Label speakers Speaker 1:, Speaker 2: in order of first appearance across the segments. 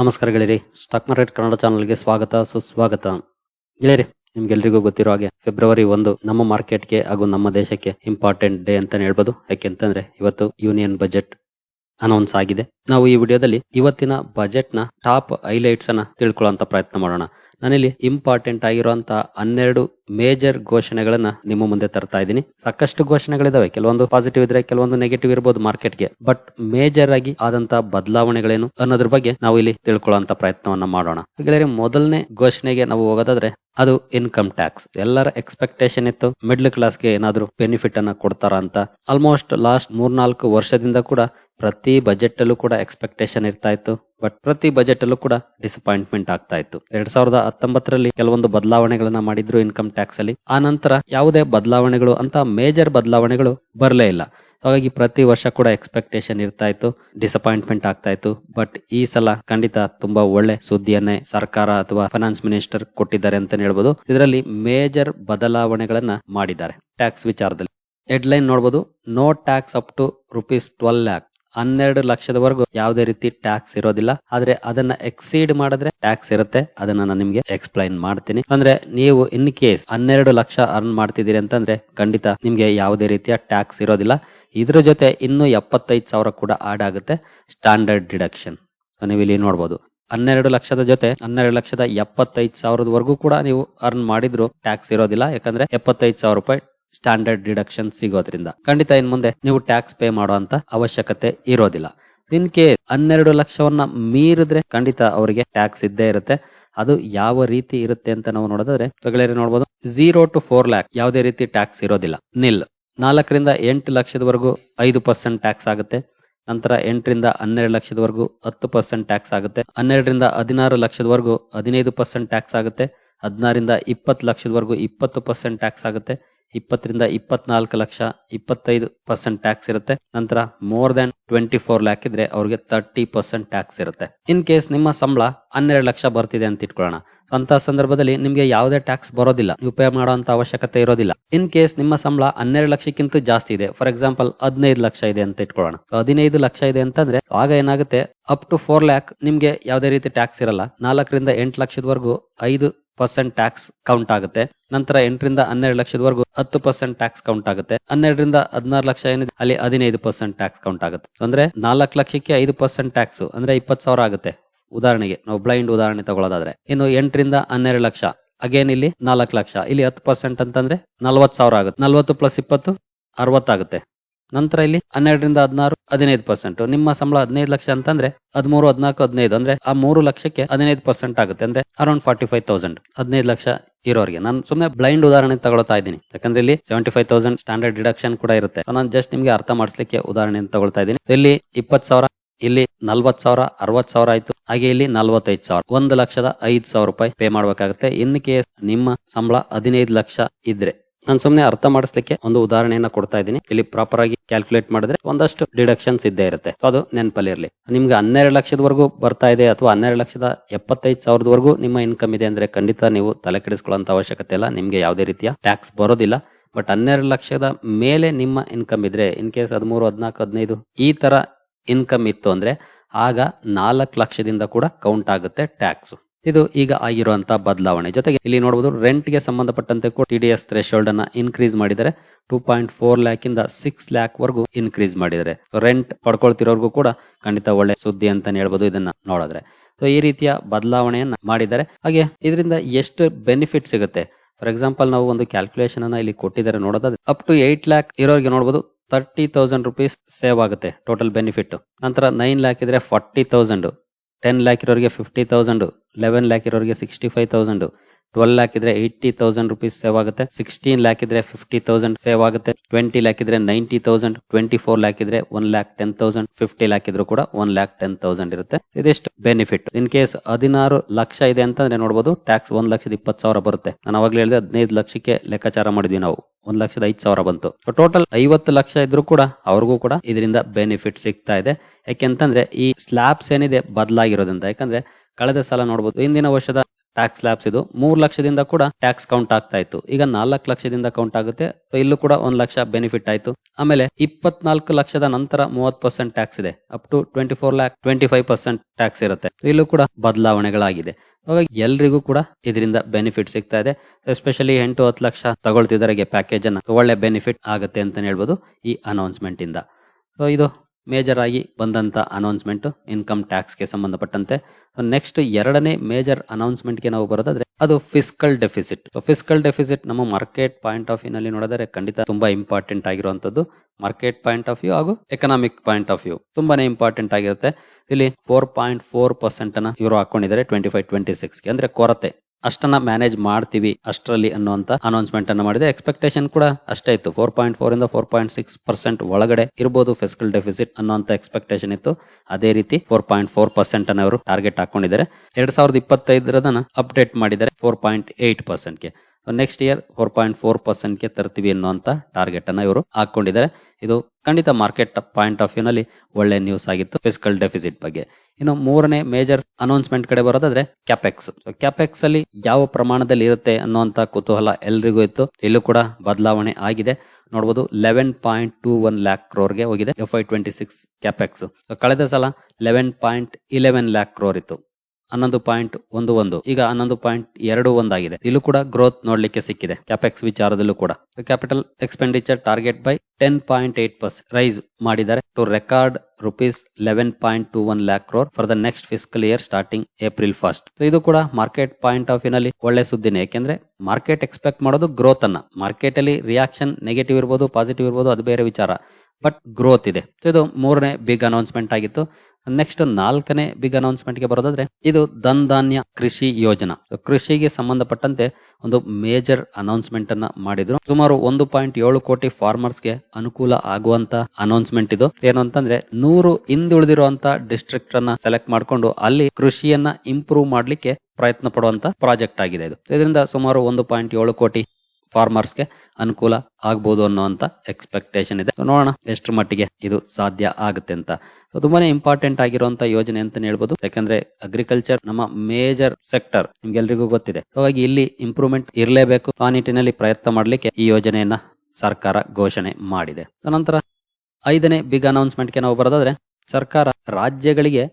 Speaker 1: ನಮಸ್ಕಾರ ಗೆಳೆಯರಿ stock market Kannada ಚಾನಲ್ಗೆ ಸ್ವಾಗತ, ಸುಸ್ವಾಗತ. ಗೆಳೆಯರಿ ನಿಮ್ಗೆಲ್ರಿಗೂ ಗೊತ್ತಿರೋ ಹಾಗೆ ಫೆಬ್ರವರಿ ಒಂದು ನಮ್ಮ ಮಾರ್ಕೆಟ್ಗೆ ಹಾಗೂ ನಮ್ಮ ದೇಶಕ್ಕೆ ಇಂಪಾರ್ಟೆಂಟ್ ಡೇ ಅಂತಾನೆ ಹೇಳ್ಬೋದು. ಯಾಕೆಂತಂದ್ರೆ ಇವತ್ತು ಯೂನಿಯನ್ ಬಜೆಟ್ ಅನೌನ್ಸ್ ಆಗಿದೆ. ನಾವು ಈ ವಿಡಿಯೋದಲ್ಲಿ ಇವತ್ತಿನ ಬಜೆಟ್ನ ಟಾಪ್ ಹೈಲೈಟ್ಸ್ ಅನ್ನ ತಿಳ್ಕೊಳ್ಳೋ ಪ್ರಯತ್ನ ಮಾಡೋಣ. ನಾನಿಲ್ಲಿ ಇಂಪಾರ್ಟೆಂಟ್ ಆಗಿರುವಂತ ಹನ್ನೆರಡು ಮೇಜರ್ ಘೋಷಣೆಗಳನ್ನ ನಿಮ್ಮ ಮುಂದೆ ತರ್ತಾ ಇದ್ದೀನಿ. ಸಾಕಷ್ಟು ಘೋಷಣೆಗಳಿದಾವೆ. ಕೆಲವೊಂದು ಪಾಸಿಟಿವ್ ಇದ್ರೆ ಕೆಲವೊಂದು ನೆಗೆಟಿವ್ ಇರಬಹುದು ಮಾರ್ಕೆಟ್ಗೆ ಬಟ್ ಮೇಜರ್ ಆಗಿ ಆದಂತ ಬದಲಾವಣೆಗಳೇನು ಅನ್ನೋದ್ರ ಬಗ್ಗೆ ನಾವು ಇಲ್ಲಿ ತಿಳ್ಕೊಳ್ಳುವಂತ ಪ್ರಯತ್ನವನ್ನ ಮಾಡೋಣ. ಹಾಗಾದ್ರೆ ಮೊದಲನೇ ಘೋಷಣೆಗೆ ನಾವು ಹೋಗೋದಾದ್ರೆ ಅದು ಇನ್ಕಮ್ ಟ್ಯಾಕ್ಸ್ ಎಲ್ಲರ ಎಕ್ಸ್ಪೆಕ್ಟೇಷನ್ ಇತ್ತು ಮಿಡ್ಲ್ ಕ್ಲಾಸ್ಗೆ ಏನಾದರೂ ಬೆನಿಫಿಟ್ ಅನ್ನ ಕೊಡ್ತಾರ ಅಂತ. ಆಲ್ಮೋಸ್ಟ್ ಲಾಸ್ಟ್ ಮೂರ್ನಾಲ್ಕು ವರ್ಷದಿಂದ ಕೂಡ ಪ್ರತಿ ಬಜೆಟ್ ಅಲ್ಲೂ ಕೂಡ ಎಕ್ಸ್ಪೆಕ್ಟೇಷನ್ ಇರ್ತಾ ಇತ್ತು. ಬಟ್ ಪ್ರತಿ ಬಜೆಟ್ ಅಲ್ಲೂ ಕೂಡ ಡಿಸಪಾಯಿಂಟ್ಮೆಂಟ್ ಆಗ್ತಾ ಇತ್ತು. ಎರಡ್ ಸಾವಿರದ ಹತ್ತೊಂಬತ್ತರಲ್ಲಿ ಕೆಲವೊಂದು ಬದಲಾವಣೆಗಳನ್ನ ಮಾಡಿದ್ರು ಇನ್ಕಮ್ ಟ್ಯಾಕ್ಸ್ ಅಲ್ಲಿ. ಆ ನಂತರ ಯಾವುದೇ ಬದಲಾವಣೆಗಳು ಅಂತ ಮೇಜರ್ ಬದಲಾವಣೆಗಳು ಬರಲೇ ಇಲ್ಲ. ಹಾಗಾಗಿ ಪ್ರತಿ ವರ್ಷ ಕೂಡ ಎಕ್ಸ್ಪೆಕ್ಟೇಷನ್ ಇರ್ತಾ ಇತ್ತು. ಡಿಸಪಾಯಿಂಟ್ಮೆಂಟ್ ಆಗ್ತಾ ಇತ್ತು. ಬಟ್ ಈ ಸಲ ಖಂಡಿತ ತುಂಬಾ ಒಳ್ಳೆ ಸುದ್ದಿಯನ್ನೇ ಸರ್ಕಾರ ಅಥವಾ ಫೈನಾನ್ಸ್ ಮಿನಿಸ್ಟರ್ ಕೊಟ್ಟಿದ್ದಾರೆ ಅಂತ ಹೇಳ್ಬೋದು. ಇದರಲ್ಲಿ ಮೇಜರ್ ಬದಲಾವಣೆಗಳನ್ನ ಮಾಡಿದ್ದಾರೆ. ಟ್ಯಾಕ್ಸ್ ವಿಚಾರದಲ್ಲಿ. ಹೆಡ್ಲೈನ್ ನೋಡಬಹುದು no tax up to rupees twelve lakh ಹನ್ನೆರಡು ಲಕ್ಷದವರೆಗೂ ಯಾವುದೇ ರೀತಿ ಟ್ಯಾಕ್ಸ್ ಇರೋದಿಲ್ಲ. ಆದ್ರೆ ಅದನ್ನ ಎಕ್ಸೀಡ್ ಮಾಡಿದ್ರೆ ಟ್ಯಾಕ್ಸ್ ಇರುತ್ತೆ. ಅದನ್ನ ನಾನು ನಿಮ್ಗೆ ಎಕ್ಸ್ಪ್ಲೈನ್ ಮಾಡ್ತೀನಿ. ಅಂದ್ರೆ ನೀವು ಇನ್ ಕೇಸ್ ಹನ್ನೆರಡು ಲಕ್ಷ ಅರ್ನ್ ಮಾಡ್ತಿದ್ದೀರಿ ಅಂತಂದ್ರೆ ಖಂಡಿತ ನಿಮ್ಗೆ ಯಾವುದೇ ರೀತಿಯ ಟ್ಯಾಕ್ಸ್ ಇರೋದಿಲ್ಲ. ಇದ್ರ ಜೊತೆ ಇನ್ನು ಎಪ್ಪತ್ತೈದು ಸಾವಿರ ಕೂಡ ಆಡ್ ಆಗುತ್ತೆ. ಸ್ಟ್ಯಾಂಡರ್ಡ್ ಡಿಡಕ್ಷನ್ ನೀವು ಇಲ್ಲಿ ನೋಡಬಹುದು ಹನ್ನೆರಡು ಲಕ್ಷದ ಜೊತೆ ಹನ್ನೆರಡು ಲಕ್ಷದ ಎಪ್ಪತ್ತೈದು ಸಾವಿರದವರೆಗೂ ಕೂಡ ನೀವು ಅರ್ನ್ ಮಾಡಿದ್ರು ಟ್ಯಾಕ್ಸ್ ಇರೋದಿಲ್ಲ. ಯಾಕಂದ್ರೆ ಎಪ್ಪತ್ತೈದು ಸಾವಿರ ರೂಪಾಯಿ ಸ್ಟ್ಯಾಂಡರ್ಡ್ ಡಿಡಕ್ಷನ್ ಸಿಗೋದ್ರಿಂದ. ಖಂಡಿತ ಇನ್ ಮುಂದೆ ನೀವು ಟ್ಯಾಕ್ಸ್ ಪೇ ಮಾಡುವಂತ ಅವಶ್ಯಕತೆ ಇರೋದಿಲ್ಲ. ಇನ್ ಕೇಸ್ ಹನ್ನೆರಡು ಲಕ್ಷವನ್ನ ಮೀರಿದ್ರೆ ಖಂಡಿತ ಅವರಿಗೆ ಟ್ಯಾಕ್ಸ್ ಇದ್ದೇ ಇರುತ್ತೆ. ಅದು ಯಾವ ರೀತಿ ಇರುತ್ತೆ ಅಂತ ನಾವು ನೋಡೋದಾದ್ರೆ ತೊಗಲೇರಿ ನೋಡಬಹುದು ಝೀರೋ ಟು ಫೋರ್ ಲ್ಯಾಕ್ ಯಾವುದೇ ರೀತಿ ಟ್ಯಾಕ್ಸ್ ಇರೋದಿಲ್ಲ. ನಿಲ್ ನಾಲ್ಕರಿಂದ ಎಂಟು ಲಕ್ಷದವರೆಗೂ ಐದು ಪರ್ಸೆಂಟ್ ಟ್ಯಾಕ್ಸ್ ಆಗುತ್ತೆ. ನಂತರ ಎಂಟರಿಂದ ಹನ್ನೆರಡು ಲಕ್ಷದವರೆಗೂ ಹತ್ತು ಪರ್ಸೆಂಟ್ ಟ್ಯಾಕ್ಸ್ ಆಗುತ್ತೆ. ಹನ್ನೆರಡರಿಂದ ಹದಿನಾರು ಲಕ್ಷದವರೆಗೂ ಹದಿನೈದು ಪರ್ಸೆಂಟ್ ಟ್ಯಾಕ್ಸ್ ಆಗುತ್ತೆ. ಹದಿನಾರಿಂದ ಇಪ್ಪತ್ತು ಲಕ್ಷದವರೆಗೂ ಇಪ್ಪತ್ತು ಪರ್ಸೆಂಟ್ ಟ್ಯಾಕ್ಸ್ ಆಗುತ್ತೆ. ಇಪ್ಪತ್ತರಿಂದ ಇಪ್ಪತ್ನಾಲ್ಕು ಲಕ್ಷ ಇಪ್ಪತ್ತೈದು ಪರ್ಸೆಂಟ್ ಟ್ಯಾಕ್ಸ್ ಇರುತ್ತೆ. ನಂತರ more than twenty four lakh ಇದ್ರೆ ಅವ್ರಿಗೆ ತರ್ಟಿ ಪರ್ಸೆಂಟ್ ಟ್ಯಾಕ್ಸ್ ಇರುತ್ತೆ. ಇನ್ ಕೇಸ್ ನಿಮ್ಮ ಸಂಬಳ ಹನ್ನೆರಡು ಲಕ್ಷ ಬರ್ತಿದೆ ಅಂತ ಇಟ್ಕೊಳ್ಳೋಣ. ಅಂತ ಸಂದರ್ಭದಲ್ಲಿ ನಿಮ್ಗೆ ಯಾವುದೇ ಟ್ಯಾಕ್ಸ್ ಬರೋದಿಲ್ಲ. ನೀವು ಪೇ ಮಾಡುವಂತ ಅವಶ್ಯಕತೆ ಇರೋದಿಲ್ಲ. ಇನ್ ಕೇಸ್ ನಿಮ್ಮ ಸಂಬಳ ಹನ್ನೆರಡು ಲಕ್ಷಕ್ಕಿಂತ ಜಾಸ್ತಿ ಇದೆ ಫಾರ್ ಎಕ್ಸಾಂಪಲ್ ಹದಿನೈದು ಲಕ್ಷ ಇದೆ ಅಂತ ಇಟ್ಕೊಳ್ಳೋಣ. ಹದಿನೈದು ಲಕ್ಷ ಇದೆ ಅಂತಂದ್ರೆ, ಆಗ ಏನಾಗುತ್ತೆ? ಅಪ್ ಟು ಫೋರ್ ಲ್ಯಾಕ್ ನಿಮ್ಗೆ ಯಾವುದೇ ರೀತಿ ಟ್ಯಾಕ್ಸ್ ಇರಲ್ಲ. ನಾಲ್ಕರಿಂದ ಎಂಟು ಲಕ್ಷದವರೆಗೂ ಐದು ಪರ್ಸೆಂಟ್ ಟ್ಯಾಕ್ಸ್ ಕೌಂಟ್ ಆಗುತ್ತೆ. ನಂತರ ಎಂಟರಿಂದ ಹನ್ನೆರಡು ಲಕ್ಷದವರೆಗೂ ಹತ್ತು ಪರ್ಸೆಂಟ್ ಟ್ಯಾಕ್ಸ್ ಕೌಂಟ್ ಆಗುತ್ತೆ. ಹನ್ನೆರಡರಿಂದ ಹದಿನಾರು ಲಕ್ಷ ಏನಿದೆ, ಅಲ್ಲಿ ಹದಿನೈದು ಪರ್ಸೆಂಟ್ ಟ್ಯಾಕ್ಸ್ ಕೌಂಟ್ ಆಗುತ್ತೆ. ಅಂದ್ರೆ ನಾಲ್ಕು ಲಕ್ಷಕ್ಕೆ ಐದು ಪರ್ಸೆಂಟ್ ಟ್ಯಾಕ್ಸ್ ಅಂದ್ರೆ ಇಪ್ಪತ್ತು ಸಾವಿರ ಆಗುತ್ತೆ. ಉದಾಹರಣೆಗೆ, ನಾವು ಬ್ಲೈಂಡ್ ಉದಾಹರಣೆ ತಗೊಳ್ಳೋದಾದ್ರೆ ಇನ್ನು ಎಂಟರಿಂದ ಹನ್ನೆರಡು ಲಕ್ಷ. ಅಗೇನ್ ಇಲ್ಲಿ ನಾಲ್ಕು ಲಕ್ಷ. ಇಲ್ಲಿ ಹತ್ತು ಪರ್ಸೆಂಟ್ ಅಂತಂದ್ರೆ ನಲ್ವತ್ತು ಸಾವಿರ ಆಗುತ್ತೆ. ನಲ್ವತ್ತು ಪ್ಲಸ್ ಇಪ್ಪತ್ತು ಅರವತ್ತಾಗುತ್ತೆ ನಂತರ ಇಲ್ಲಿ ಹನ್ನೆರಡರಿಂದ ಹದಿನಾರು, ಹದಿನೈದು ಪರ್ಸೆಂಟ್. ನಿಮ್ಮ ಸಂಬಳ ಹದಿನೈದು ಲಕ್ಷ ಅಂತಂದ್ರೆ ಹದಿಮೂರು, ಹದಿನಾಲ್ಕು, ಹದಿನೈದು ಅಂದ್ರೆ ಆ ಮೂರು ಲಕ್ಷಕ್ಕೆ ಹದಿನೈದು ಪರ್ಸೆಂಟ್ ಆಗುತ್ತೆ. ಅಂದ್ರೆ ಅರೌಂಡ್ ಫಾರ್ಟಿ ಫೈವ್ ತೌಸಂಡ್ ಹದಿನೈದು ಲಕ್ಷ ಇರೋರಿಗೆ. ನಾನು ಸುಮ್ಮನೆ ಬ್ಲೈಂಡ್ ಉದಾಹರಣೆ ತಗೊಳ್ತಾ ಇದ್ದೀನಿ. ಯಾಕಂದ್ರೆ ಇಲ್ಲಿ seventy five thousand standard deduction ಕೂಡ ಇರುತ್ತೆ. ನಾನು ಜಸ್ಟ್ ನಿಮಗೆ ಅರ್ಥ ಮಾಡಿಸ್ಲಿಕ್ಕೆ ಉದಾಹರಣೆ ತಗೊಳ್ತಾ ಇದ್ದೀನಿ. ಇಲ್ಲಿ ಇಪ್ಪತ್ತು ಸಾವಿರ ಇಲ್ಲಿ ನಲ್ವತ್ ಸಾವಿರ ಅರವತ್ ಸಾವಿರ ಆಯ್ತು. ಹಾಗೆ ಇಲ್ಲಿ ನಲ್ವತ್ತೈದು ಸಾವಿರ. ಒಂದು ಲಕ್ಷದ ಐದು ಸಾವಿರ ರೂಪಾಯಿ ಪೇ ಮಾಡಬೇಕಾಗುತ್ತೆ. ಇನ್ ಕೇಸ್ ನಿಮ್ಮ ಸಂಬಳ ಹದಿನೈದು ಲಕ್ಷ ಇದ್ರೆ. ನಾನು ಸುಮ್ಮನೆ ಅರ್ಥ ಮಾಡಿಸ್ಲಿಕ್ಕೆ ಒಂದು ಉದಾಹರಣೆಯನ್ನ ಕೊಡ್ತಾ ಇದ್ದೀನಿ. ಇಲ್ಲಿ ಪ್ರಾಪರ್ ಆಗಿ ಕ್ಯಾಲ್ಕುಲೇಟ್ ಮಾಡಿದ್ರೆ ಒಂದಷ್ಟು ಡಿಡಕ್ಷನ್ಸ್ ಇದ್ದೇ ಇರುತ್ತೆ. ಅದು ನೆನಪಲ್ಲಿ ಇರಲಿ. ನಿಮ್ಗೆ ಹನ್ನೆರಡು ಲಕ್ಷದವರೆಗೂ ಬರ್ತಾ ಇದೆ ಅಥವಾ ಹನ್ನೆರಡು ಲಕ್ಷದ ಎಪ್ಪತ್ತೈದು ಸಾವಿರದವರೆಗೂ ನಿಮ್ಮ ಇನ್ಕಮ್ ಇದೆ ಅಂದ್ರೆ ಖಂಡಿತ ನೀವು ತಲೆ ಕೆಡಿಸ್ಕೊಳ್ಳುವಂತ ಅವಶ್ಯಕತೆ ಇಲ್ಲ. ನಿಮ್ಗೆ ಯಾವುದೇ ರೀತಿಯ ಟ್ಯಾಕ್ಸ್ ಬರೋದಿಲ್ಲ. ಬಟ್ ಹನ್ನೆರಡು ಲಕ್ಷದ ಮೇಲೆ ನಿಮ್ಮ ಇನ್ಕಮ್ ಇದ್ರೆ ಇನ್ ಕೇಸ್ ಹದಿಮೂರು, ಹದಿನಾಲ್ಕು, ಹದಿನೈದು ಈ ತರ ಇನ್ಕಮ್ ಇತ್ತು ಅಂದ್ರೆ ಆಗ ನಾಲ್ಕು ಲಕ್ಷದಿಂದ ಕೂಡ ಕೌಂಟ್ ಆಗುತ್ತೆ ಟ್ಯಾಕ್ಸ್ ಇದು ಈಗ ಆಗಿರುವಂತಹ ಬದಲಾವಣೆ. ಜೊತೆಗೆ ಇಲ್ಲಿ ನೋಡಬಹುದು ರೆಂಟ್ಗೆ ಸಂಬಂಧಪಟ್ಟಂತೆ ಕೂಡ ಟಿ ಡಿ ಎಸ್ ಥ್ರೆಶೋಲ್ಡ್ ಅನ್ನ ಇನ್ಕ್ರೀಸ್ ಮಾಡಿದರೆ ಟೂ ಪಾಯಿಂಟ್ ಫೋರ್ ಲ್ಯಾಕ್ ಇಂದ ಸಿಕ್ಸ್ ಲ್ಯಾಕ್ ವರೆಗೂ ಇನ್ಕ್ರೀಸ್ ಮಾಡಿದರೆ. ರೆಂಟ್ ಪಡ್ಕೊಳ್ತಿರೋರ್ಗೂ ಕೂಡ ಖಂಡಿತ ಒಳ್ಳೆ ಸುದ್ದಿ ಅಂತಾನೆ ಹೇಳ್ಬೋದು ಇದನ್ನ ನೋಡಿದ್ರೆ. ಸೊ ಈ ರೀತಿಯ ಬದಲಾವಣೆಯನ್ನ ಮಾಡಿದ್ದಾರೆ ಹಾಗೆ ಇದರಿಂದ ಎಷ್ಟು ಬೆನಿಫಿಟ್ ಸಿಗುತ್ತೆ? ಫಾರ್ ಎಕ್ಸಾಂಪಲ್ ನಾವು ಒಂದು ಕ್ಯಾಲ್ಕುಲೇಷನ್ ಅನ್ನ ಇಲ್ಲಿ ಕೊಟ್ಟಿದ್ದಾರೆ ನೋಡೋದಾದ್ರೆ ಅಪ್ ಟು ಏಟ್ ಲ್ಯಾಕ್ ಇರೋರಿಗೆ ನೋಡಬಹುದು ತರ್ಟಿ ತೌಸಂಡ್ ರುಪೀಸ್ ಸೇವ್ ಆಗುತ್ತೆ ಟೋಟಲ್ ಬೆನಿಫಿಟ್ ನಂತರ ನೈನ್ ಲ್ಯಾಕ್ ಇದ್ರೆ ಫಾರ್ಟಿ ತೌಸಂಡ್ ಟೆನ್ ಲ್ಯಾಕ್ ಇರೋರಿಗೆ ಫಿಫ್ಟಿ ತೌಸಂಡ್ ಲೆವೆನ್ ಲ್ಯಾಕ್ ಇರೋರಿಗೆ sixty five thousand twelve lakh ಇದ್ರೆ ಏಯ್ಟಿ ತೌಸಂಡ್ ರುಪೀಸ್ ಸೇವ್ ಆಗುತ್ತೆ. ಸಿಕ್ಸ್ಟೀನ್ ಲ್ಯಾಕ್ ಇದ್ರೆ ಫಿಫ್ಟಿ ತೌಸಂಡ್ ಸೇವ್ ಆಗುತ್ತೆ. ಟ್ವೆಂಟಿ ಲ್ಯಾಕ್ ಇದ್ರೆ ninety thousand twenty four lakh ಇದ್ರೆ one lakh ten thousand fifty lakh ಇದ್ರು ಕೂಡ ಒನ್ ಲ್ಯಾಕ್ ಟೆನ್ ತೌಸಂಡ್ ಇರುತ್ತೆ. ಇದಿಷ್ಟು ಬೆನಿಫಿಟ್ ಇನ್ ಕೇಸ್ ಹದಿನಾರು ಲಕ್ಷ ಇದೆ ಅಂತಂದ್ರೆ ನೋಡಬಹುದು ಟ್ಯಾಕ್ಸ್ ಒಂದ್ ಲಕ್ಷದ ಇಪ್ಪತ್ತು ಸಾವಿರ ಬರುತ್ತೆ. ನಾನು ಅವಾಗಲೇ ಹೇಳಿದೆ, ಹದಿನೈದು ಲಕ್ಷಕ್ಕೆ ಲೆಕ್ಕಾಚಾರ ಮಾಡಿದ್ವಿ ನಾವು. ಒಂದ್ ಲಕ್ಷದ ಐದು ಸಾವಿರ ಬಂತು. ಟೋಟಲ್ ಐವತ್ತು ಲಕ್ಷ ಇದ್ರೂ ಕೂಡ, ಅವ್ರಿಗೂ ಕೂಡ ಇದರಿಂದ ಬೆನಿಫಿಟ್ ಸಿಗ್ತಾ ಇದೆ. ಯಾಕೆಂತಂದ್ರೆ ಈ ಸ್ಲಾಬ್ಸ್ ಏನಿದೆ, ಬದಲಾಗಿರೋದ್ರಿಂದ. ಯಾಕಂದ್ರೆ, ಕಳೆದ ಸಲ ನೋಡಬಹುದು ಹಿಂದಿನ ವರ್ಷದ ಟ್ಯಾಕ್ಸ್ ಲ್ಯಾಬ್ಸ್ ಇದು. ಮೂರು ಲಕ್ಷದಿಂದ ಕೂಡ ಟ್ಯಾಕ್ಸ್ ಕೌಂಟ್ ಆಗ್ತಾ ಇತ್ತು. ಈಗ ನಾಲ್ಕು ಲಕ್ಷದಿಂದ ಕೌಂಟ್ ಆಗುತ್ತೆ. ಇಲ್ಲೂ ಕೂಡ ಒಂದ್ ಲಕ್ಷ ಬೆನಿಫಿಟ್ ಆಯ್ತು. ಆಮೇಲೆ ಇಪ್ಪತ್ನಾಲ್ಕು ಲಕ್ಷದ ನಂತರ ಮೂವತ್ ಪರ್ಸೆಂಟ್ ಟ್ಯಾಕ್ಸ್ ಇದೆ. Up to twenty four lakh twenty five percent tax ಇರುತ್ತೆ. ಇಲ್ಲೂ ಕೂಡ ಬದಲಾವಣೆಗಳಾಗಿದೆ. ಹಾಗಾಗಿ ಎಲ್ರಿಗೂ ಕೂಡ ಇದರಿಂದ ಬೆನಿಫಿಟ್ ಸಿಗ್ತಾ ಇದೆ. ಎಸ್ಪೆಷಲಿ ಎಂಟು ಹತ್ತು ಲಕ್ಷ ತಗೊಳ್ತಿದ್ದಾರೆ ಪ್ಯಾಕೇಜ್ ಅನ್ನ ಒಳ್ಳೆ ಬೆನಿಫಿಟ್ ಆಗುತ್ತೆ ಅಂತ ಹೇಳ್ಬೋದು ಈ ಅನೌನ್ಸ್ಮೆಂಟ್ ಇಂದ. ಸೊ ಇದು ಮೇಜರ್ ಆಗಿ ಬಂದಂಥ ಅನೌನ್ಸ್ಮೆಂಟು ಇನ್ಕಮ್ ಟ್ಯಾಕ್ಸ್ಗೆ ಸಂಬಂಧಪಟ್ಟಂತೆ. ನೆಕ್ಸ್ಟ್ ಎರಡನೇ ಮೇಜರ್ ಅನೌನ್ಸ್ಮೆಂಟ್ಗೆ ನಾವು ಬರೋದಾದ್ರೆ ಅದು ಫಿಸ್ಕಲ್ ಡೆಫಿಸಿಟ್ ಫಿಸ್ಕಲ್ ಡೆಫಿಸಿಟ್ ನಮ್ಮ ಮಾರ್ಕೆಟ್ ಪಾಯಿಂಟ್ ಆಫ್ ವ್ಯೂನಲ್ಲಿ ನೋಡಿದ್ರೆ ಖಂಡಿತ ತುಂಬಾ ಇಂಪಾರ್ಟೆಂಟ್ ಆಗಿರುವಂಥದ್ದು ಮಾರ್ಕೆಟ್ ಪಾಯಿಂಟ್ ಆಫ್ ವ್ಯೂ ಹಾಗೂ ಎಕನಾಮಿಕ್ ಪಾಯಿಂಟ್ ಆಫ್ ವ್ಯೂ ತುಂಬಾನೇ ಇಂಪಾರ್ಟೆಂಟ್ ಆಗಿರುತ್ತೆ. ಇಲ್ಲಿ ಫೋರ್ ಪಾಯಿಂಟ್ ಫೋರ್ ಪರ್ಸೆಂಟ್ ಅನ್ನ ಇವರು ಹಾಕೊಂಡಿದ್ದಾರೆ ಟ್ವೆಂಟಿ ಫೈವ್ ಟ್ವೆಂಟಿ ಸಿಕ್ಸ್ಗೆ ಅಂದ್ರೆ ಕೊರತೆ. ಅಷ್ಟನ್ನ ಮ್ಯಾನೇಜ್ ಮಾಡ್ತೀವಿ ಅಷ್ಟರಲ್ಲಿ ಅನ್ನುವಂತ ಅನೌನ್ಸ್ಮೆಂಟ್ ಅನ್ನು ಮಾಡಿದೆ. ಎಕ್ಸ್ಪೆಕ್ಟೇಷನ್ ಕೂಡ ಅಷ್ಟೇ ಇತ್ತು. ಫೋರ್ ಪಾಯಿಂಟ್ ಫೋರ್ ಇಂದ ಫೋರ್ ಪಾಯಿಂಟ್ ಸಿಕ್ಸ್ ಪರ್ಸೆಂಟ್ ಒಳಗಡೆ ಇರಬಹುದು ಫಿಸಿಕಲ್ ಡೆಫಿಸಿಟ್ ಅನ್ನುವಂತ ಎಕ್ಸ್ಪೆಕ್ಟೇಷನ್ ಇತ್ತು. ಅದೇ ರೀತಿ ಫೋರ್ ಪಾಯಿಂಟ್ ಫೋರ್ ಪರ್ಸೆಂಟ್ ಅನ್ನ ಅವರು ಟಾರ್ಗೆಟ್ ಹಾಕೊಂಡಿದ್ದಾರೆ. ಎರಡ್ ಸಾವಿರದ ಇಪ್ಪತ್ತೈದರದನ್ನ ಅಪ್ಡೇಟ್ ಮಾಡಿದ್ದಾರೆ four point eight ಪರ್ಸೆಂಟ್ಗೆ next year four point four ಪರ್ಸೆಂಟ್ಗೆ ತರ್ತೀವಿ ಅನ್ನುವಂತ ಟಾರ್ಗೆಟ್ ಅನ್ನ ಇವರು ಹಾಕೊಂಡಿದ್ದಾರೆ ಇದು ಖಂಡಿತ ಮಾರ್ಕೆಟ್ ಪಾಯಿಂಟ್ ಆಫ್ ವ್ಯೂ ನಲ್ಲಿ ಒಳ್ಳೆ ನ್ಯೂಸ್ ಆಗಿತ್ತು ಫಿಸಿಕಲ್ ಡೆಫಿಸಿಟ್ ಬಗ್ಗೆ. ಇನ್ನು ಮೂರನೇ ಮೇಜರ್ ಅನೌನ್ಸ್ಮೆಂಟ್ ಕಡೆ ಬರೋದಾದ್ರೆ ಕ್ಯಾಪೆಕ್ಸ್ ಕ್ಯಾಪೆಕ್ಸ್ ಅಲ್ಲಿ ಯಾವ ಪ್ರಮಾಣದಲ್ಲಿ ಇರುತ್ತೆ ಅನ್ನುವಂತ ಕುತೂಹಲ ಎಲ್ರಿಗೂ ಇತ್ತು. ಇಲ್ಲೂ ಕೂಡ ಬದಲಾವಣೆ ಆಗಿದೆ. ನೋಡಬಹುದು eleven point two one lakh ಕ್ರೋರ್ಗೆ ಹೋಗಿದೆ F Y twenty six capex ಕಳೆದ ಸಲ eleven point eleven lakh crore ಇತ್ತು. ಹನ್ನೊಂದು ಪಾಯಿಂಟ್ ಒಂದು ಒಂದು. ಈಗ ಹನ್ನೊಂದು ಪಾಯಿಂಟ್ ಎರಡು ಒಂದಾಗಿದೆ. ಇಲ್ಲೂ ಕೂಡ ಗ್ರೋತ್ ನೋಡ್ಲಿಕ್ಕೆ ಸಿಕ್ಕಿದೆ. ಕ್ಯಾಪೆಕ್ಸ್ ವಿಚಾರದಲ್ಲೂ ಕೂಡ. Capital expenditure target by ten point eight percent rise ಮಾಡಿದ್ದಾರೆ to record rupees eleven point two one lakh crore for the next physical year starting April first ಇದು ಕೂಡ ಮಾರ್ಕೆಟ್ ಪಾಯಿಂಟ್ ಆಫ್ ವ್ಯೂ ನಲ್ಲಿ ಒಳ್ಳೆ ಸುದ್ದಿನೇ. ಯಾಕೆಂದ್ರೆ market expect ಮಾಡೋದು growth ಅನ್ನ. Market ಅಲ್ಲಿ ರಿಯಾಕ್ಷನ್ ನೆಗೆಟಿವ್ ಇರ್ಬೋದು ಪಾಸಿಟಿವ್ ಇರ್ಬೋದು, ಅದು ಬೇರೆ ವಿಚಾರ. ಬಟ್ ಗ್ರೋತ್ ಇದೆ. ಇದು ಮೂರನೇ ಬಿಗ್ ಅನೌನ್ಸ್ಮೆಂಟ್ ಆಗಿತ್ತು. ನೆಕ್ಸ್ಟ್ ನಾಲ್ಕನೇ ಬಿಗ್ ಅನೌನ್ಸ್ಮೆಂಟ್ಗೆ ಬರೋದಾದ್ರೆ, ಇದು ಧನ್ ಧಾನ್ಯ ಕೃಷಿ ಯೋಜನಾ. ಕೃಷಿಗೆ ಸಂಬಂಧಪಟ್ಟಂತೆ ಒಂದು ಮೇಜರ್ ಅನೌನ್ಸ್ಮೆಂಟ್ ಅನ್ನ ಮಾಡಿದ್ರು. ಸುಮಾರು ಒಂದು ಪಾಯಿಂಟ್ ಏಳು ಕೋಟಿ ಫಾರ್ಮರ್ಸ್ಗೆ ಅನುಕೂಲ ಆಗುವಂತ ಅನೌನ್ಸ್ಮೆಂಟ್ ಇದು. ಏನು ಅಂತಂದ್ರೆ, ನೂರು ಹಿಂದುಳಿದಿರುವಂತ ಡಿಸ್ಟ್ರಿಕ್ಟ್ ಅನ್ನ ಸೆಲೆಕ್ಟ್ ಮಾಡ್ಕೊಂಡು ಅಲ್ಲಿ ಕೃಷಿಯನ್ನ ಇಂಪ್ರೂವ್ ಮಾಡ್ಲಿಕ್ಕೆ ಪ್ರಯತ್ನ ಪಡುವಂತ ಪ್ರಾಜೆಕ್ಟ್ ಆಗಿದೆ ಇದು. ಇದರಿಂದ ಸುಮಾರು ಒಂದು ಪಾಯಿಂಟ್ ಏಳು ಕೋಟಿ ಫಾರ್ಮರ್ಸ್ಗೆ ಅನುಕೂಲ ಆಗ್ಬೋದು ಅನ್ನುವಂತ ಎಕ್ಸ್ಪೆಕ್ಟೇಷನ್ ಇದೆ. ನೋಡೋಣ ಎಷ್ಟರ ಮಟ್ಟಿಗೆ ಇದು ಸಾಧ್ಯ ಆಗುತ್ತೆ ಅಂತ. ತುಂಬಾನೇ ಇಂಪಾರ್ಟೆಂಟ್ ಆಗಿರುವಂತ ಯೋಜನೆ ಅಂತ ಹೇಳ್ಬೋದು. ಯಾಕಂದ್ರೆ ಅಗ್ರಿಕಲ್ಚರ್ ನಮ್ಮ ಮೇಜರ್ ಸೆಕ್ಟರ್ ನಿಮ್ಗೆಲ್ರಿಗೂ ಗೊತ್ತಿದೆ. ಹಾಗಾಗಿ ಇಲ್ಲಿ ಇಂಪ್ರೂವ್ಮೆಂಟ್ ಇರಲೇಬೇಕು. ಆ ನಿಟ್ಟಿನಲ್ಲಿ ಪ್ರಯತ್ನ ಮಾಡಲಿಕ್ಕೆ ಈ ಯೋಜನೆಯನ್ನ ಸರ್ಕಾರ ಘೋಷಣೆ ಮಾಡಿದೆ. ನಂತರ ಐದನೇ ಬಿಗ್ ಅನೌನ್ಸ್ಮೆಂಟ್ಗೆ ನಾವು ಬರೋದಾದ್ರೆ ಸರ್ಕಾರ ರಾಜ್ಯಗಳಿಗೆ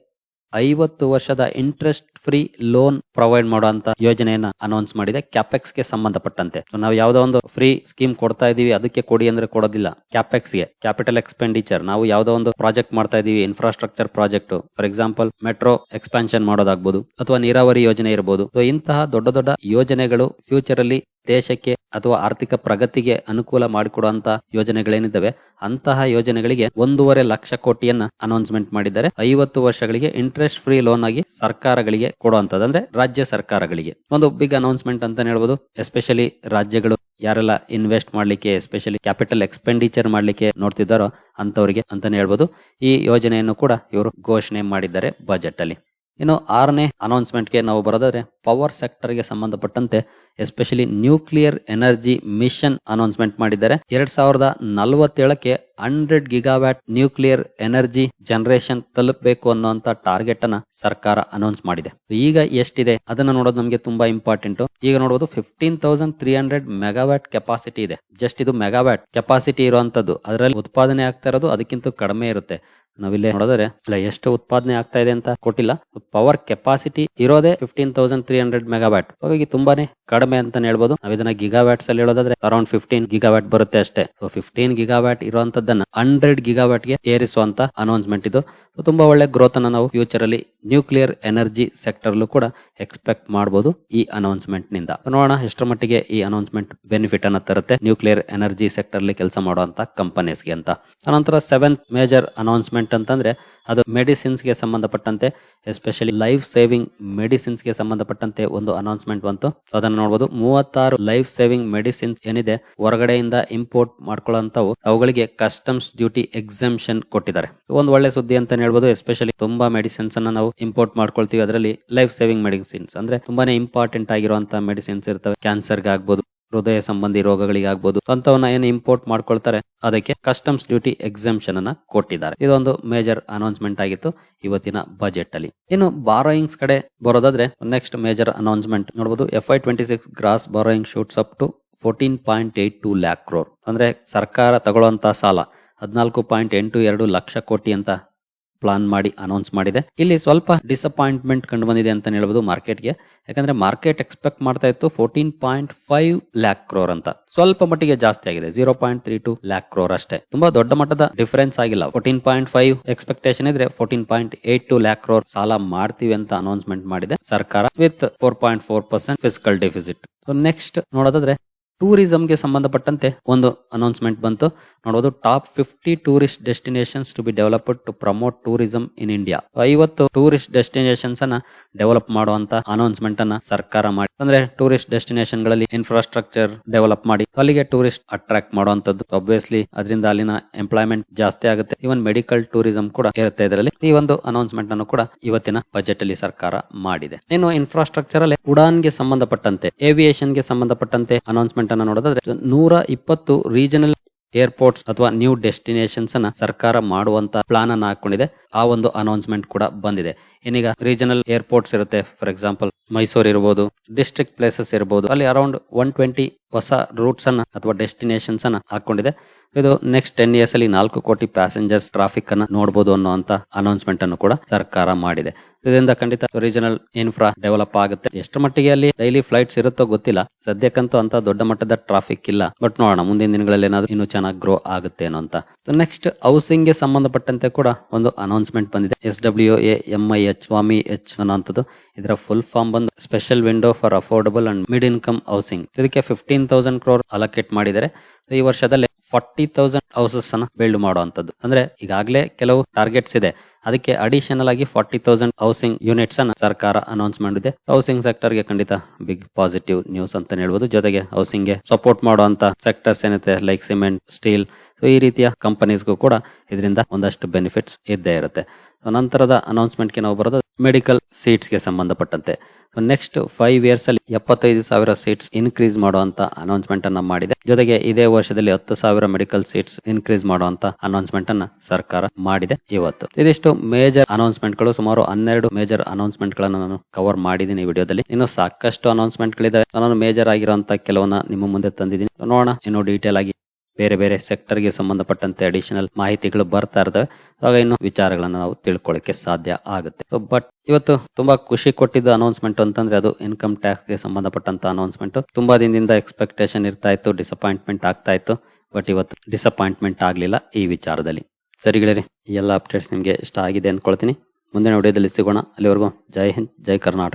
Speaker 1: ಐವತ್ತು ವರ್ಷದ ಇಂಟ್ರೆಸ್ಟ್ ಫ್ರೀ ಲೋನ್ ಪ್ರೊವೈಡ್ ಮಾಡುವಂತ ಯೋಜನೆಯನ್ನ ಅನೌನ್ಸ್ ಮಾಡಿದೆ. ಕ್ಯಾಪೆಕ್ಸ್ಗೆ ಸಂಬಂಧಪಟ್ಟಂತೆ. ನಾವು ಯಾವ್ದೋ ಒಂದು ಫ್ರೀ ಸ್ಕೀಮ್ ಕೊಡ್ತಾ ಇದೀವಿ, ಅದಕ್ಕೆ ಕೊಡಿ ಅಂದ್ರೆ ಕೊಡೋದಿಲ್ಲ. ಕ್ಯಾಪೆಕ್ಸ್ಗೆ ಕ್ಯಾಪಿಟಲ್ ಎಕ್ಸ್ಪೆಂಡಿಚರ್ ನಾವು ಯಾವ್ದೋ ಒಂದು ಪ್ರಾಜೆಕ್ಟ್ ಮಾಡ್ತಾ ಇದೀವಿ infrastructure project for example metro expansion ಮಾಡೋದಾಗಬಹುದು ಅಥವಾ ನೀರಾವರಿ ಯೋಜನೆ ಇರಬಹುದು ಇಂತಹ ದೊಡ್ಡ ದೊಡ್ಡ ಯೋಜನೆಗಳು ಫ್ಯೂಚರ್ ಅಲ್ಲಿ ದೇಶಕ್ಕೆ ಅಥವಾ ಆರ್ಥಿಕ ಪ್ರಗತಿಗೆ ಅನುಕೂಲ ಮಾಡಿಕೊಡುವಂತಹ ಯೋಜನೆಗಳೇನಿದ್ದಾವೆ, ಅಂತಹ ಯೋಜನೆಗಳಿಗೆ ಒಂದೂವರೆ ಲಕ್ಷ ಕೋಟಿಯನ್ನ ಅನೌನ್ಸ್ಮೆಂಟ್ ಮಾಡಿದ್ದಾರೆ. ಐವತ್ತು ವರ್ಷಗಳಿಗೆ ಇಂಟ್ರೆಸ್ಟ್ ಫ್ರೀ ಲೋನ್ ಆಗಿ ಸರ್ಕಾರಗಳಿಗೆ ಕೊಡುವಂತದ್ದು ಅಂದ್ರೆ ರಾಜ್ಯ ಸರ್ಕಾರಗಳಿಗೆ. ಒಂದು ಬಿಗ್ ಅನೌನ್ಸ್ಮೆಂಟ್ ಅಂತ ಹೇಳ್ಬೋದು. ಎಸ್ಪೆಷಲಿ ರಾಜ್ಯಗಳು ಯಾರೆಲ್ಲ ಇನ್ವೆಸ್ಟ್ ಮಾಡ್ಲಿಕ್ಕೆ ಎಸ್ಪೆಷಲಿ ಕ್ಯಾಪಿಟಲ್ ಎಕ್ಸ್ಪೆಂಡಿಚರ್ ಮಾಡ್ಲಿಕ್ಕೆ ನೋಡ್ತಿದ್ದಾರೋ ಅಂತವರಿಗೆ ಅಂತಾನೆ ಹೇಳ್ಬೋದು. ಈ ಯೋಜನೆಯನ್ನು ಕೂಡ ಇವರು ಘೋಷಣೆ ಮಾಡಿದ್ದಾರೆ ಬಜೆಟ್ ಅಲ್ಲಿ. ಇನ್ನು ಆರನೇ ಅನೌನ್ಸ್ಮೆಂಟ್ಗೆ ನಾವು ಬರೋದಾದ್ರೆ ಪವರ್ ಸೆಕ್ಟರ್ಗೆ ಸಂಬಂಧಪಟ್ಟಂತೆ especially nuclear energy mission announcement ಮಾಡಿದ್ದಾರೆ. ಎರಡ್ ಸಾವಿರದ ನಲವತ್ತೇಳಕ್ಕೆ hundred gigawatt nuclear energy generation ತಲುಪಬೇಕು ಅನ್ನುವಂತ ಟಾರ್ಗೆಟ್ ಅನ್ನ ಸರ್ಕಾರ ಅನೌನ್ಸ್ ಮಾಡಿದೆ. ಈಗ ಎಷ್ಟಿದೆ? ಅದನ್ನ ನೋಡೋದು ನಮಗೆ ತುಂಬಾ ಇಂಪಾರ್ಟೆಂಟ್ ಈಗ ನೋಡಬಹುದು fifteen thousand three hundred megawatt capacity ಇದೆ. ಜಸ್ಟ್ ಇದು ಮೆಗಾವ್ಯಾಟ್ ಕೆಪಾಸಿಟಿ ಇರುವಂತದ್ದು. ಅದರಲ್ಲಿ ಉತ್ಪಾದನೆ ಆಗ್ತಾ ಇರೋದು ಅದಕ್ಕಿಂತ ಕಡಿಮೆ ಇರುತ್ತೆ. ನಾವಿಲ್ಲೇ ನೋಡಿದ್ರೆ, ಇಲ್ಲ, ಎಷ್ಟು ಉತ್ಪಾದನೆ ಆಗ್ತಾ ಇದೆ ಅಂತ ಕೊಟ್ಟಿಲ್ಲ. ಪವರ್ ಕೆಪಾಸಿಟಿ ಇರೋದೇ fifteen thousand three hundred megawatt ಹಾಗಾಗಿ ತುಂಬಾನೇ ಕಡಿಮೆ ಅಂತ ಹೇಳ್ಬೋದು. ಇದನ್ನ ಗಿಗಾವ್ಯಾಟ್ಸ್ ಅಲ್ಲಿ ಹೇಳೋದಾದ್ರೆ ಅರೌಂಡ್ ಫಿಫ್ಟೀನ್ ಗಿಗಾವ್ಯಾಟ್ ಬರುತ್ತೆ ಅಷ್ಟೇ. ಸೊ ಫಿಫ್ಟೀನ್ ಗಿಗಾವ್ಯಾಟ್ ಇರುವಂತದ್ದನ್ನ ಹಂಡ್ರೆಡ್ ಗಿಗಾವ್ಯಾಟ್ಗೆ ಏರಿಸುವಂತ ಅನೌನ್ಸ್ಮೆಂಟ್ ಇದು. ತುಂಬಾ ಒಳ್ಳೆ ಗ್ರೋತ್ ಅನ್ನ ನಾವು ಫ್ಯೂಚರ್ ಅಲ್ಲಿ ನ್ಯೂಕ್ಲಿಯರ್ ಎನರ್ಜಿ ಸೆಕ್ಟರ್ ಕೂಡ ಎಕ್ಸ್ಪೆಕ್ಟ್ ಮಾಡಬಹುದು ಈ ಅನೌನ್ಸ್ಮೆಂಟ್ನಿಂದ. ನೋಡೋಣ ಎಷ್ಟರ ಮಟ್ಟಿಗೆ ಈ ಅನೌನ್ಸ್ಮೆಂಟ್ ಬೆನಿಫಿಟ್ ಅನ್ನ ತರುತ್ತೆ ನ್ಯೂಕ್ಲಿಯರ್ ಎನರ್ಜಿ ಸೆಕ್ಟರ್ ಅಲ್ಲಿ ಕೆಲಸ ಮಾಡುವಂತ ಕಂಪನೀಸ್ಗೆ ಅಂತ. ಅನಂತರ ಸೆವೆಂತ್ ಮೇಜರ್ ಅನೌನ್ಸ್ಮೆಂಟ್ ಅಂತಂದ್ರೆ ಅದು ಮೆಡಿಸಿನ್ಸ್ಗೆ ಸಂಬಂಧಪಟ್ಟಂತೆ ಎಸ್ಪೆಷಲಿ ಲೈಫ್ ಸೇವಿಂಗ್ ಮೆಡಿಸಿನ್ಸ್ಗೆ ಸಂಬಂಧಪಟ್ಟಂತೆ ಒಂದು ಅನೌನ್ಸ್ಮೆಂಟ್ ಬಂತು. ಅದನ್ನ ನೋಡಬಹುದು ಮೂವತ್ತಾರು ಲೈಫ್ ಸೇವಿಂಗ್ ಮೆಡಿಸಿನ್ಸ್ ಏನಿದೆ, ಹೊರಗಡೆಯಿಂದ ಇಂಪೋರ್ಟ್ ಮಾಡ್ಕೊಳ್ಳೋಂತವು ಅವುಗಳಿಗೆ ಕಸ್ಟಮ್ಸ್ ಡ್ಯೂಟಿ ಎಕ್ಸೆಂಪ್ಷನ್ ಕೊಟ್ಟಿದ್ದಾರೆ. ಒಂದು ಒಳ್ಳೆ ಸುದ್ದಿ ಅಂತ ಹೇಳ್ಬೋದು. ಎಸ್ಪೆಷಲಿ ತುಂಬಾ ಮೆಡಿಸಿನ್ಸ್ ಅನ್ನ ನಾವು ಇಂಪೋರ್ಟ್ ಮಾಡ್ಕೊಳ್ತೀವಿ. ಅದರಲ್ಲಿ ಲೈಫ್ ಸೇವಿಂಗ್ ಮೆಡಿಸಿನ್ಸ್ ಅಂದ್ರೆ ತುಂಬಾನೇ ಇಂಪಾರ್ಟೆಂಟ್ ಆಗಿರುವಂತಹ ಮೆಡಿಸಿನ್ಸ್ ಇರ್ತವೆ. ಕ್ಯಾನ್ಸರ್ ಆಗ್ಬೋದು. ಹೃದಯ ಸಂಬಂಧಿ ರೋಗಗಳಿಗೆ ಆಗಬಹುದು ಅಂತವನ್ನ ಏನು ಇಂಪೋರ್ಟ್ ಮಾಡ್ಕೊಳ್ತಾರೆ, ಅದಕ್ಕೆ ಕಸ್ಟಮ್ಸ್ ಡ್ಯೂಟಿ ಎಕ್ಸಾಮ್ಷನ್ ಅನ್ನ ಕೊಟ್ಟಿದ್ದಾರೆ. ಇದೊಂದು ಮೇಜರ್ ಅನೌನ್ಸ್ಮೆಂಟ್ ಆಗಿತ್ತು ಇವತ್ತಿನ ಬಜೆಟ್ ಅಲ್ಲಿ. ಇನ್ನು ಬಾರೋಯಿಂಗ್ಸ್ ಕಡೆ ಬರೋದಾದ್ರೆ ನೆಕ್ಸ್ಟ್ ಮೇಜರ್ ಅನೌನ್ಸ್ಮೆಂಟ್ ನೋಡಬಹುದು F Y twenty six gross borrowing shoots up to fourteen point eight two lakh crore ಅಂದ್ರೆ ಸರ್ಕಾರ ತಗೊಳ್ಳುವಂತ ಸಾಲ, ಹದಿನಾಲ್ಕು ಪಾಯಿಂಟ್ ಎಂಟು ಎರಡು ಲಕ್ಷ ಕೋಟಿ ಅಂತ ಪ್ಲಾನ್ ಮಾಡಿ ಅನೌನ್ಸ್ ಮಾಡಿದೆ. ಇಲ್ಲಿ ಸ್ವಲ್ಪ ಡಿಸಪಾಯಿಂಟ್ಮೆಂಟ್ ಕಂಡು ಬಂದಿದೆ ಅಂತ ಹೇಳ್ಬೋದು ಮಾರ್ಕೆಟ್ಗೆ ಯಾಕಂದ್ರೆ ಮಾರ್ಕೆಟ್ ಎಕ್ಸ್ಪೆಕ್ಟ್ ಮಾಡ್ತಾ ಇತ್ತು fourteen point five lakh crore ಅಂತ. ಸ್ವಲ್ಪ ಮಟ್ಟಿಗೆ ಜಾಸ್ತಿ ಆಗಿದೆ zero point three two lakh crore ಅಷ್ಟೇ. ತುಂಬಾ ದೊಡ್ಡ ಮಟ್ಟದ ಡಿಫರೆನ್ಸ್ ಆಗಿಲ್ಲ. ಫೋರ್ಟೀನ್ ಪಾಯಿಂಟ್ ಫೈವ್ ಎಕ್ಸ್ಪೆಕ್ಟೇಷನ್ ಇದ್ರೆ fourteen point eight two lakh crore ಸಾಲ ಮಾಡ್ತೀವಿ ಅಂತ ಅನೌನ್ಸ್ಮೆಂಟ್ ಮಾಡಿದೆ ಸರ್ಕಾರ with four point four percent physical deficit so next ನೋಡೋದಾದ್ರೆ ಟೂರಿಸಂಗೆ ಸಂಬಂಧಪಟ್ಟಂತೆ ಒಂದು ಅನೌನ್ಸ್ಮೆಂಟ್ ಬಂತು. ನೋಡೋದು top fifty tourist destinations to be developed to promote tourism in India ಐವತ್ತು ಟೂರಿಸ್ಟ್ ಡೆಸ್ಟಿನೇಷನ್ಸ್ ಅನ್ನ ಡೆವಲಪ್ ಮಾಡುವಂತ ಅನೌನ್ಸ್ಮೆಂಟ್ ಅನ್ನ ಸರ್ಕಾರ ಮಾಡಿ. ಅಂದ್ರೆ ಟೂರಿಸ್ಟ್ ಡೆಸ್ಟಿನೇಷನ್ಗಳಲ್ಲಿ ಇನ್ಫ್ರಾಸ್ಟ್ರಕ್ಚರ್ ಡೆವಲಪ್ ಮಾಡಿ, ಅಲ್ಲಿಗೆ ಟೂರಿಸ್ಟ್ ಅಟ್ರಾಕ್ಟ್ ಮಾಡುವಂತದ್ದು ಅಬ್ವಿಯಸ್ಲಿ ಅದರಿಂದ ಅಲ್ಲಿನ ಎಂಪ್ಲಾಯ್ಮೆಂಟ್ ಜಾಸ್ತಿ ಆಗುತ್ತೆ. ಇವನ್ ಮೆಡಿಕಲ್ ಟೂರಿಸಂ ಕೂಡ ಇರುತ್ತೆ ಇದರಲ್ಲಿ. ಈ ಒಂದು ಅನೌನ್ಸ್ಮೆಂಟ್ ಅನ್ನು ಕೂಡ ಇವತ್ತಿನ ಬಜೆಟ್ ಅಲ್ಲಿ ಸರ್ಕಾರ ಮಾಡಿದೆ. ಇನ್ನು ಇನ್ಫ್ರಾಸ್ಟ್ರಕ್ಚರ್ ಅಲ್ಲಿ ಉಡಾನ್ಗೆ ಸಂಬಂಧಪಟ್ಟಂತೆ ಏವಿಯೇಷನ್ಗೆ ಸಂಬಂಧಪಟ್ಟಂತೆ ಅನೌನ್ಸ್ಮೆಂಟ್ ಅನ್ನ ನೋಡೋದಾದ್ರೆ ನೂರ ಇಪ್ಪತ್ತು ರೀಜನಲ್ ಏರ್ಪೋರ್ಟ್ಸ್ ಅಥವಾ ನ್ಯೂ ಡೆಸ್ಟಿನೇಷನ್ಸ್ ಅನ್ನ ಸರ್ಕಾರ ಮಾಡುವಂತ ಪ್ಲಾನ್ ಅನ್ನ ಹಾಕೊಂಡಿದೆ. ಆ ಒಂದು ಅನೌನ್ಸ್ಮೆಂಟ್ ಕೂಡ ಬಂದಿದೆ. ಏನೀಗ ರೀಜನಲ್ ಏರ್ಪೋರ್ಟ್ಸ್ ಇರುತ್ತೆ, ಫಾರ್ ಎಕ್ಸಾಂಪಲ್ ಮೈಸೂರು ಇರಬಹುದು ಡಿಸ್ಟ್ರಿಕ್ಟ್ ಪ್ಲೇಸಸ್ ಇರಬಹುದು ಅಲ್ಲಿ ಅರೌಂಡ್ ಒನ್ ಟ್ವೆಂಟಿ ಹೊಸ ರೂಟ್ಸ್ ಅನ್ನ ಅಥವಾ ಡೆಸ್ಟಿನೇಷನ್ಸ್ ಅನ್ನ ಹಾಕೊಂಡಿದೆ. ಇದು ನೆಕ್ಸ್ಟ್ ಟೆನ್ ಇಯರ್ಸ್ ಅಲ್ಲಿ ನಾಲ್ಕು ಕೋಟಿ ಪ್ಯಾಸೆಂಜರ್ಸ್ ಟ್ರಾಫಿಕ್ ಅನ್ನ ನೋಡಬಹುದು ಅನ್ನುವಂತ ಅನೌನ್ಸ್ಮೆಂಟ್ ಅನ್ನು ಕೂಡ ಸರ್ಕಾರ ಮಾಡಿದೆ. ಇದರಿಂದ ಖಂಡಿತ ರೀಜನಲ್ ಇನ್ಫ್ರಾ ಡೆವಲಪ್ ಆಗುತ್ತೆ. ಎಷ್ಟು ಮಟ್ಟಿಗೆ ಅಲ್ಲಿ ಡೈಲಿ ಫ್ಲೈಟ್ಸ್ ಇರುತ್ತೋ ಗೊತ್ತಿಲ್ಲ. ಸದ್ಯಕ್ಕಂತೂ ಅಂತ ದೊಡ್ಡ ಮಟ್ಟದ ಟ್ರಾಫಿಕ್ ಇಲ್ಲ. ಬಟ್ ನೋಡೋಣ, ಮುಂದಿನ ದಿನಗಳಲ್ಲಿ ಏನಾದ್ರು ಇನ್ನೂ ಚೆನ್ನಾಗಿ ಗ್ರೋ ಆಗುತ್ತೆ ಅನ್ನೋ ಅಂತ. ನೆಕ್ಸ್ಟ್ ಹೌಸಿಂಗ್ಗೆ ಸಂಬಂಧಪಟ್ಟಂತೆ ಕೂಡ ಒಂದು ಅನೌನ್ಸ್ಮೆಂಟ್ ಬಂದಿದೆ. S W A M I H Swami H ಅನ್ನೋಂಥದ್ದು. ಇದರ ಫುಲ್ ಫಾರ್ಮ್ ಬಂದು special window for affordable and mid income housing ಇದಕ್ಕೆ ಫಿಫ್ಟೀನ್ ತೌಸಂಡ್ ಕ್ರೋರ್ ಅಲೋಕೇಟ್ ಮಾಡಿದರೆ ಈ ವರ್ಷದಲ್ಲಿ ಫಾರ್ಟಿ ತೌಸಂಡ್ ಹೌಸಸ್ ಅನ್ನ ಬಿಲ್ಡ್ ಮಾಡುವಂತದ್ದು ಅಂದ್ರೆ ಈಗಾಗಲೇ ಕೆಲವು ಟಾರ್ಗೆಟ್ಸ್ ಇದೆ. ಅದಕ್ಕೆ ಅಡಿಷನಲ್ ಆಗಿ ಫಾರ್ಟಿ ತೌಸಂಡ್ ಹೌಸಿಂಗ್ ಯೂನಿಟ್ಸ್ ಅನ್ನ ಸರ್ಕಾರ ಅನೌನ್ಸ್ ಮಾಡಿದೆ. ಹೌಸಿಂಗ್ ಸೆಕ್ಟರ್ಗೆ ಖಂಡಿತ ಬಿಗ್ ಪಾಸಿಟಿವ್ ನ್ಯೂಸ್ ಅಂತ ಹೇಳ್ಬೋದು. ಜೊತೆಗೆ ಹೌಸಿಂಗ್ಗೆ ಸಪೋರ್ಟ್ ಮಾಡುವಂತ ಸೆಕ್ಟರ್ಸ್ ಏನಿದೆ ಲೈಕ್ ಸಿಮೆಂಟ್ ಸ್ಟೀಲ್ ಈ ರೀತಿಯ ಕಂಪನೀಸ್ಗೂ ಕೂಡ ಇದರಿಂದ ಒಂದಷ್ಟು ಬೆನಿಫಿಟ್ಸ್ ಇದ್ದೇ ಇರುತ್ತೆ. ನಂತರದ ಅನೌನ್ಸ್ಮೆಂಟ್ಗೆ ನಾವು ಬರೋದು ಮೆಡಿಕಲ್ ಸೀಟ್ಸ್ಗೆ ಸಂಬಂಧಪಟ್ಟಂತೆ. ನೆಕ್ಸ್ಟ್ ಫೈವ್ ಇಯರ್ಸ್ ಅಲ್ಲಿ ಎಪ್ಪತ್ತೈದು ಸಾವಿರ ಸೀಟ್ಸ್ ಇನ್ಕ್ರೀಸ್ ಮಾಡುವಂತ ಅನೌನ್ಸ್ಮೆಂಟ್ ಅನ್ನ ಮಾಡಿದೆ. ಜೊತೆಗೆ ಇದೇ ವರ್ಷದಲ್ಲಿ ಹತ್ತು ಸಾವಿರ ಮೆಡಿಕಲ್ ಸೀಟ್ಸ್ ಇನ್ಕ್ರೀಸ್ ಮಾಡುವಂತ ಅನೌನ್ಸ್ಮೆಂಟ್ ಅನ್ನ ಸರ್ಕಾರ ಮಾಡಿದೆ ಇವತ್ತು. ಇದಿಷ್ಟು ಮೇಜರ್ ಅನೌನ್ಸ್ಮೆಂಟ್ಗಳು, ಸುಮಾರು ಹನ್ನೆರಡು ಮೇಜರ್ ಅನೌನ್ಸ್ಮೆಂಟ್ ಗಳನ್ನ ನಾನು ಕವರ್ ಮಾಡಿದ್ದೀನಿ ಈ ವಿಡಿಯೋದಲ್ಲಿ. ಇನ್ನು ಸಾಕಷ್ಟು ಅನೌನ್ಸ್ಮೆಂಟ್ ಗಳಿದಾವೆ. ನಾನು ಮೇಜರ್ ಆಗಿರುವಂತ ಕೆಲವನ್ನ ನಿಮ್ಮ ಮುಂದೆ ತಂದಿದ್ದೀನಿ. ನೋಡೋಣ. ಇನ್ನು ಡೀಟೇಲ್ ಆಗಿ ಬೇರೆ ಬೇರೆ ಸೆಕ್ಟರ್ಗೆ ಸಂಬಂಧಪಟ್ಟಂತೆ ಅಡಿಷನಲ್ ಮಾಹಿತಿಗಳು ಬರ್ತಾ ಇರ್ತವೆ. ಆಗ ಇನ್ನು ವಿಚಾರಗಳನ್ನ ನಾವು ತಿಳ್ಕೊಳ್ಳಿಕ್ಕೆ ಸಾಧ್ಯ ಆಗುತ್ತೆ. ಬಟ್ ಇವತ್ತು ತುಂಬಾ ಖುಷಿ ಕೊಟ್ಟಿದ್ದ ಅನೌನ್ಸ್ಮೆಂಟ್ ಅಂತಂದ್ರೆ ಅದು ಇನ್ಕಮ್ ಟ್ಯಾಕ್ಸ್ಗೆ ಸಂಬಂಧಪಟ್ಟಂತ ಅನೌನ್ಸ್ಮೆಂಟ್ ತುಂಬಾ ದಿನದಿಂದ ಎಕ್ಸ್ಪೆಕ್ಟೇಷನ್ ಇರ್ತಾ ಇತ್ತು ಡಿಸಪಾಯಿಂಟ್ಮೆಂಟ್ ಆಗ್ತಾ ಇತ್ತು. ಬಟ್ ಇವತ್ತು ಡಿಸಪಾಯಿಂಟ್ಮೆಂಟ್ ಆಗ್ಲಿಲ್ಲ ಈ ವಿಚಾರದಲ್ಲಿ. ಸರಿಗಳೇ ಈ ಎಲ್ಲ ಅಪ್ಡೇಟ್ಸ್ ನಿಮ್ಗೆ ಇಷ್ಟ ಆಗಿದೆ ಅಂದ್ಕೊಳ್ತೀನಿ. ಮುಂದಿನ ವಿಡಿಯೋದಲ್ಲಿ ಸಿಗೋಣ. ಅಲ್ಲಿವರೆಗೂ ಜೈ ಹಿಂದ್, ಜೈ ಕರ್ನಾಟಕ.